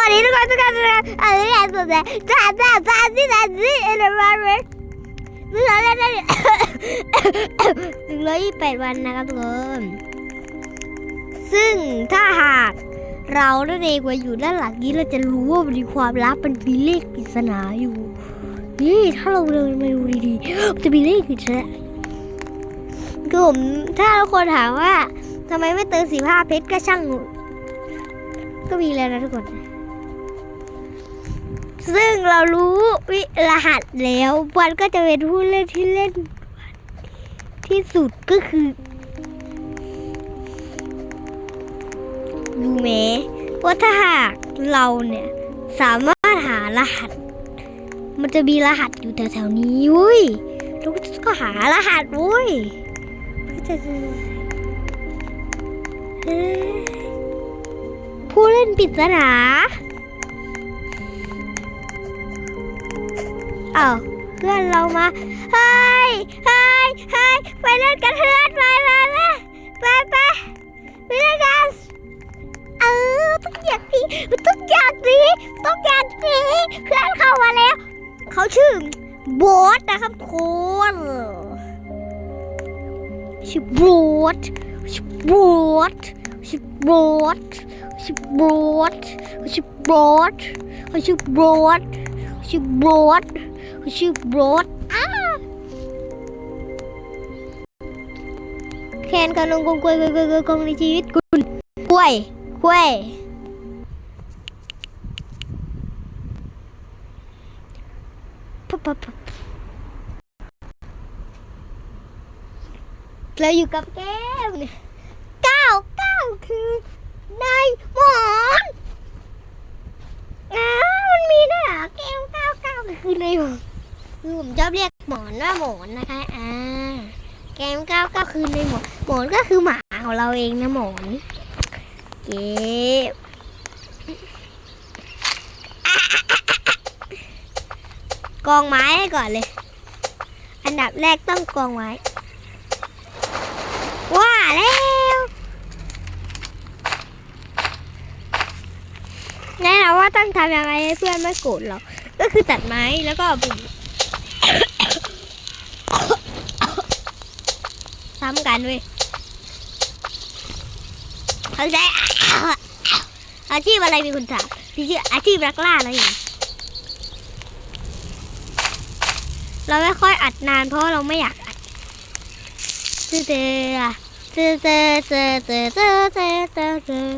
วัสดีทุกคนทุกคนทุกคนอะไรอย่างเงี้ยจ้าจ้าจ้าที่ไหนที่เอเดนมาร์เรสซึ่งเราได้ได้หนึ่งร้อยยี่สิบแปดวันนะครับทุกคนซึ่งถ้าหากเรานั่นเองว่าอยู่ด้านหลังนี้เราจะรู้ว่ามันมีความลับมันมีเลขปริศนาอยู่ นี่ถ้าเราเดินมาดูดีๆจะมีเลขปริศนาคือผมถ้าทุกคนถามว่าทำไมไม่เติมสีผ้าเพชรก็ช่างก็มีแล้วนะทุกคน ซึ่งเรารู้วิรหัสแล้ววันก็จะเป็นผู้เล่นที่เล่น ที่สุดก็คือรู้ไหมว่าถ้าหากเราเนี่ยสามารถหารหัส มันจะมีรหัสอยู่แถวๆนี้เว้ยเราก็หารหัสเว้ยก็จะผู้เล่นปริศนา อ้าวเพื่อนเรามาเฮ้ยเฮ้ยเฮ้ยไปเล่นกันเพื่อนไปไปไปไปไปเล่นกันเออต้องอย่างนี้ต้องอย่างนี้ต้องอยางนี้เพื่อนเข้ามาแล้วเขาชื่อโบสนะครับทุกคนชื่อโบสชื่อโบสชื่อโบสชื่อโบสชื่อโบสชื่อโบสชื่อโบส ขาชื่อโบสอ้าแคนกันลงกงกวยกวยกวยกวยกงในชีวิตคุณกวยกวยปั๊บปั๊บปั๊บเราอยู่กับแก้มเนี่ยก้าเก้าคือนายหมอนอ้ามันมีด้วยเหรอแก้วเก้าเก้าคือนายหมอน คือผมชอบเรียกหมอนว่าหมอนนะคะ อ่า แกมเก้าเก้าคือในหมอน หมอนก็คือหมาของเราเองนะหมอนเก็บกองไม้ก่อนเลย อันดับแรกต้องกองไม้ว่าแล้วแน่นอนว่าต้องทำยังไงให้เพื่อนไม่โกรธเราก็คือตัดไม้แล้วก็เอาไป ซ้ำกันเว้ยเขาใช้อาชีพอะไรมีคนถามพี่ชื่ออาชีพนักล่าอะไรอย่างเราไม่ค่อยอัดนานเพราะเราไม่อยากอัดเจอเจอเจอเจอเจอเจอเจอเจอเจอเจอ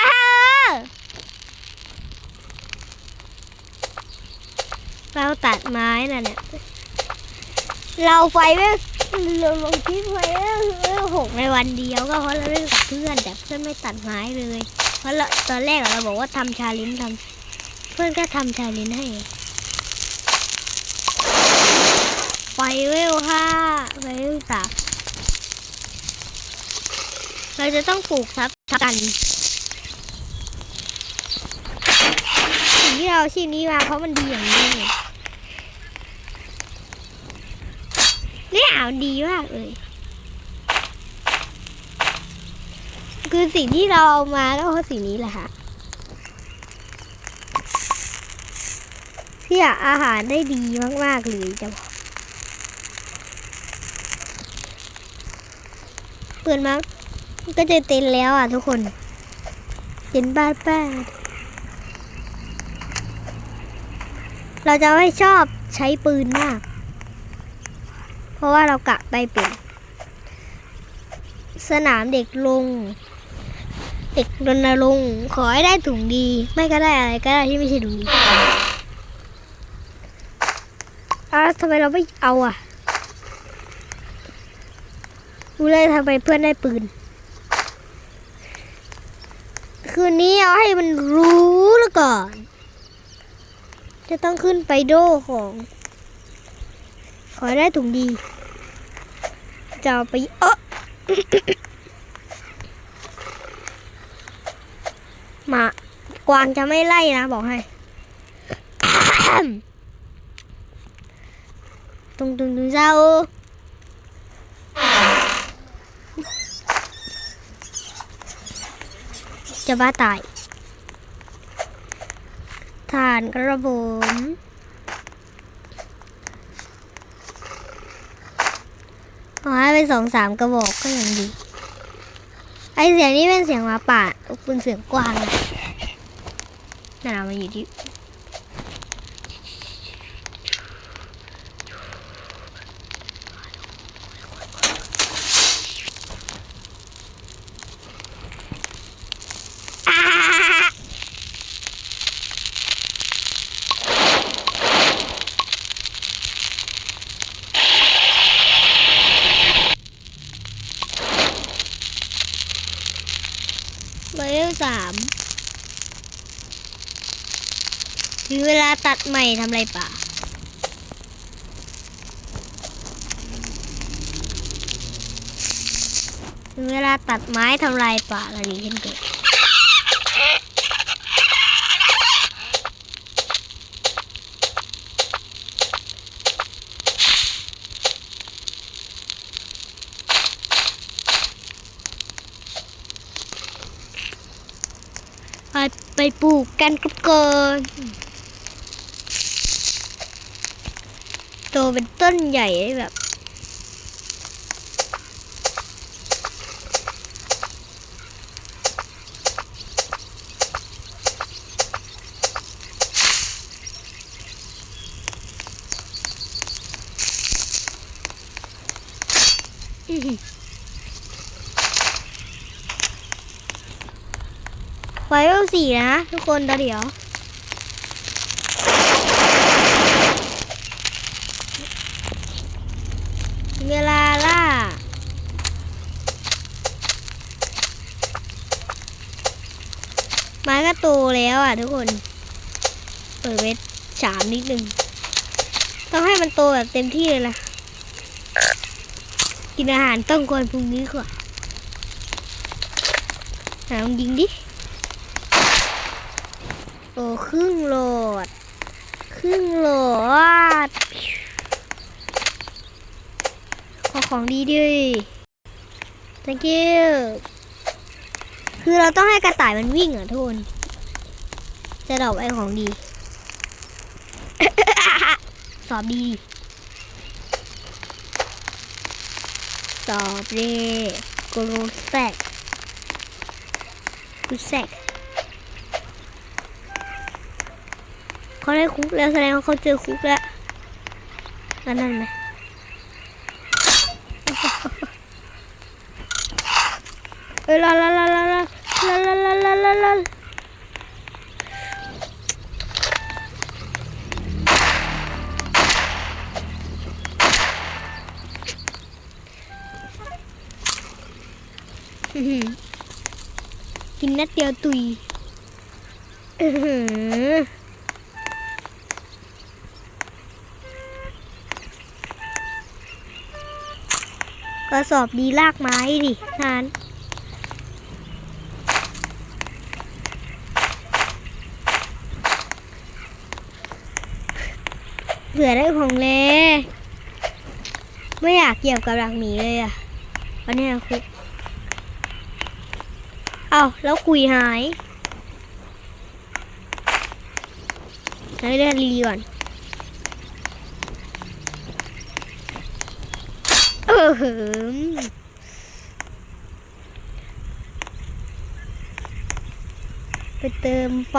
อ้าเราตัดไม้น่ะเนี่ย เราไฟไม่เราลงคลิปไฟไม่หกในวันเดียวก็เพราะเราเล่นกับเพื่อนแต่เพื่อนไม่ตัดไม้เลย เพราะเราตอนแรกเราบอกว่าทำชาลิ้นทำเพื่อนก็ทำชาลนจ์ให้ไฟเวลห้าไฟเวลสามเราจะต้องปลูกทับกันสิ่งที่เราชื่อนี้มาเพราะมันดีอย่างนี้ เนี่ยเอาดีมากเลย คือสิ่งที่เราเอามาก็เพราะสิ่งนี้แหละค่ะที่อาหารได้ดีมาก ๆ เลยจะบอกเปิดมาก็จะเต็นแล้วอะทุกคนเต็นบ้านป้าเราจะไม่ชอบใช้ปืนมาก ราะว่าเรากะไปเป็น สนามเด็กลง เด็กรณรงค์ขอให้ได้ถุงดี ไม่ก็ได้อะไรก็ได้ที่ไม่ใช่ถุงดีอ้าวทำไมเราไม่เอาอะรู้เลยทำไมเพื่อนได้ปืน คืนนี้เอาให้มันรู้แล้วก่อน จะต้องขึ้นไปโดของ ขอให้ได้ถุงดี จะไปเออมากวางจะไม่ไล่นะ บอกให้ tung tung tung sao จะบ้าตายฐานกระผม ขอให้เป็นสองสามกระบอกก็ยังดี ไอเสียงนี้เป็นเสียงหมาป่าเป็นเสียงกวางนะน่ามาอยู่ที่ เบอร์สาม ถึงเวลาตัดใหม่ทำไรป่ะถึงเวลาตัดไม้ทำลายป่าอะไรนี้ขึ้นเกิดไปไปปลูกกันกุบเกิน โตเป็นต้นใหญ่แบบ ไฟเวลสี่นะ ทุกคนเดี๋ยว เวลาล่า ไม้ก็โตแล้วอะทุกคน เปิดเวทสามนิดนึง ต้องให้มันโตแบบเต็มที่เลยล่ะกินอาหารต้องก่อนพรุ่งนี้ก่อนหาลองยิงดิ โอ้ครึ่งโหลด ครึ่งโหลด ขอของดีดิ thank you คือเราต้องให้กระต่ายมันวิ่งอะทุกคน จะดอกไอ้ของดี สอบดี สอบดีกรูแซกกรูแซกเขาได้คุกแล้วแสดงว่าเขาเจอคุกแล้วแล้วนั่นไหม เอ้ยลาลาลาลาลาลาลาลาลาลากินนัดเดียวตุยเออกระสอบดีลากไม้ดิทาน ผื่อได้ของเลไม่อยากเกี่ยวกับรังหมีเลยอะวันนี้คุยเอาแล้วคุยหายใช้เลือดรีก่อน เออหือไปเติมไฟ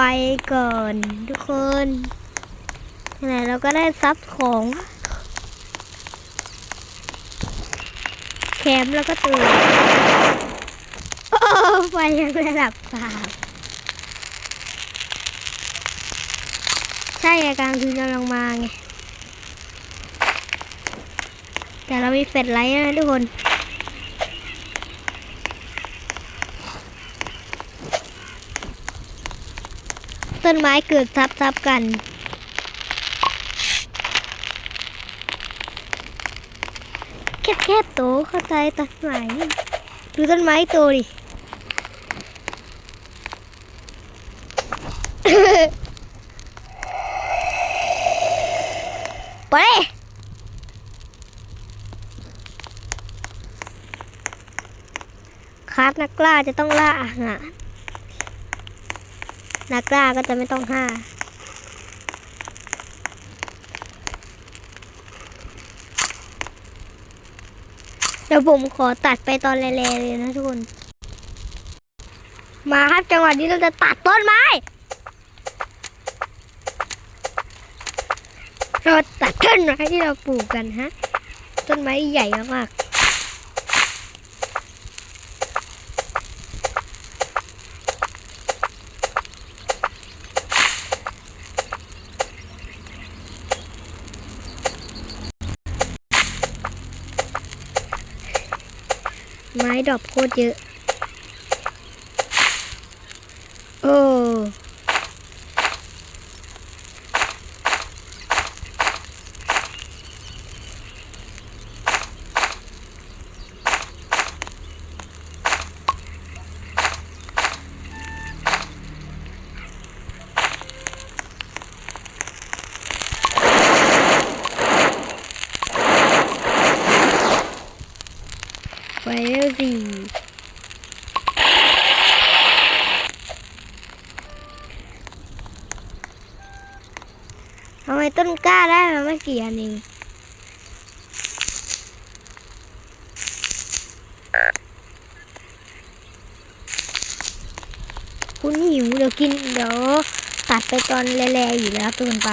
ก่อนทุกคน ไหนเราก็ได้ซับของแคมป์แล้วก็ตื่นโอ้ไฟยังระดับสามใช่ไงกลางคืนกำลังมาไง แต่เรามีเฟลชไลท์นะทุกคน ต้นไม้เกิดทับทับๆกัน แคบโตเข้าใจต้นไม้ดูต้นไม้โตดิไปคราฟนักล่าจะต้องล่าอาหารนักล่าก็จะไม่ต้องห้า เดี๋ยวผมขอตัดไปตอนแรๆเลยนะทุกคน มาครับจังหวะนี้เราจะตัดต้นไม้ เราตัดต้นไม้ที่เราปลูกกันฮะ ต้นไม้ใหญ่มากๆ ไม้ดอปโคตรเยอะ โอ้ ไปเร็วสิทำไม ต้นกล้าได้มาไม่กี่อันเองคุณหิวเดี๋ยวกินเดี๋ยวตัดไปตอนแร่ๆอยู่แล้วตื่นไป